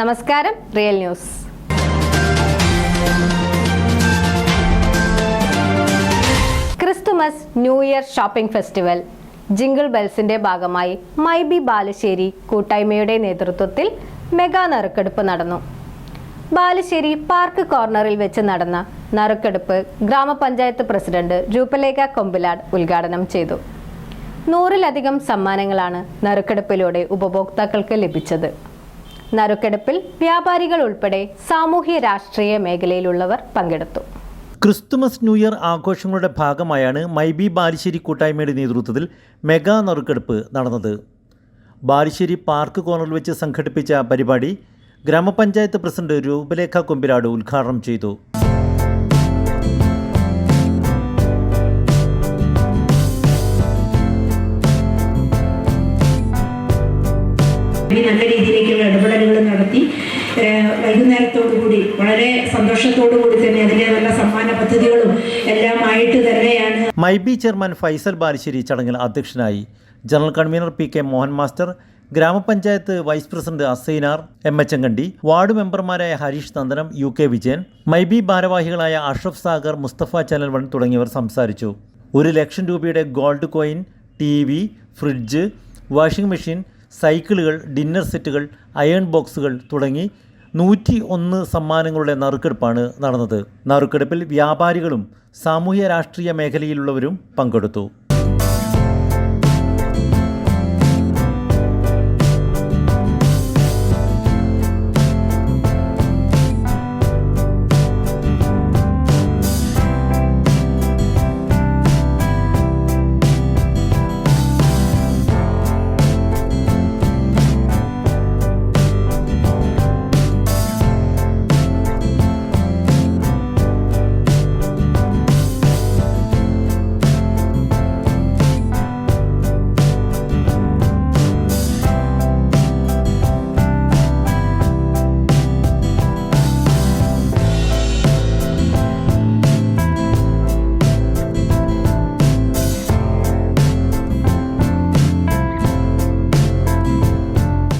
നമസ്കാരം real news. Christmas new year shopping festival. Jingle ബെൽസിന്റെ ഭാഗമായി മൈബി ബാലുശ്ശേരി കൂട്ടായ്മയുടെ നേതൃത്വത്തിൽ മെഗാ നറുക്കെടുപ്പ് നടന്നു. ബാലുശ്ശേരി പാർക്ക് കോർണറിൽ വെച്ച് നടന്ന നറുക്കെടുപ്പ് ഗ്രാമപഞ്ചായത്ത് പ്രസിഡന്റ് രൂപലേഖ കൊമ്പിലാട് ഉദ്ഘാടനം ചെയ്തു. നൂറിലധികം സമ്മാനങ്ങളാണ് നറുക്കെടുപ്പിലൂടെ ഉപഭോക്താക്കൾക്ക് ലഭിച്ചത്. നറുക്കെടുപ്പിൽ വ്യാപാരികൾ ഉൾപ്പെടെ സാമൂഹ്യ രാഷ്ട്രീയ മേഖലയിലുള്ളവർ പങ്കെടുത്തു. ക്രിസ്തുമസ് ന്യൂ ഇയർ ആഘോഷങ്ങളുടെ ഭാഗമായാണ് മൈബി ബാലുശ്ശേരി കൂട്ടായ്മയുടെ നേതൃത്വത്തിൽ മെഗാ നറുക്കെടുപ്പ് നടന്നത്. ബാലുശ്ശേരി പാർക്ക് കോർണറിൽ വെച്ച് സംഘടിപ്പിച്ച പരിപാടി ഗ്രാമപഞ്ചായത്ത് പ്രസിഡന്റ് രൂപലേഖ കൊമ്പിലാട് ഉദ്ഘാടനം ചെയ്തു. നല്ല രീതിയിലേക്കുള്ള നടത്തി ഏഹ് വൈകുന്നേരത്തോടു കൂടി വളരെ സന്തോഷത്തോടു കൂടി തന്നെ അതിലെ നല്ല സമ്മാന പദ്ധതികളും എല്ലാം ആയിട്ട് തന്നെയാണ് my B chairman Faisal Balussery ചടങ്ങിൽ അധ്യക്ഷനായി general convener P K Mohan master ഗ്രാമപഞ്ചായത്ത് vice president Assainar M H Engandi ward മെമ്പർമാരായ ഹരീഷ് നന്ദനം യു കെ വിജയൻ മൈബി ഭാരവാഹികളായ അഷ്റഫ് സാഗർ മുസ്തഫ ചാനൽ വൺ തുടങ്ങിയവർ സംസാരിച്ചു. ഒരു ലക്ഷം രൂപയുടെ gold coin TV fridge washing machine സൈക്കിളുകൾ ഡിന്നർ സെറ്റുകൾ അയൺ ബോക്സുകൾ തുടങ്ങി നൂറ്റി ഒന്ന് സമ്മാനങ്ങളുടെ നറുക്കെടുപ്പാണ് നടന്നത്. നറുക്കെടുപ്പിൽ വ്യാപാരികളും സാമൂഹ്യ രാഷ്ട്രീയ മേഖലയിലുള്ളവരും പങ്കെടുത്തു.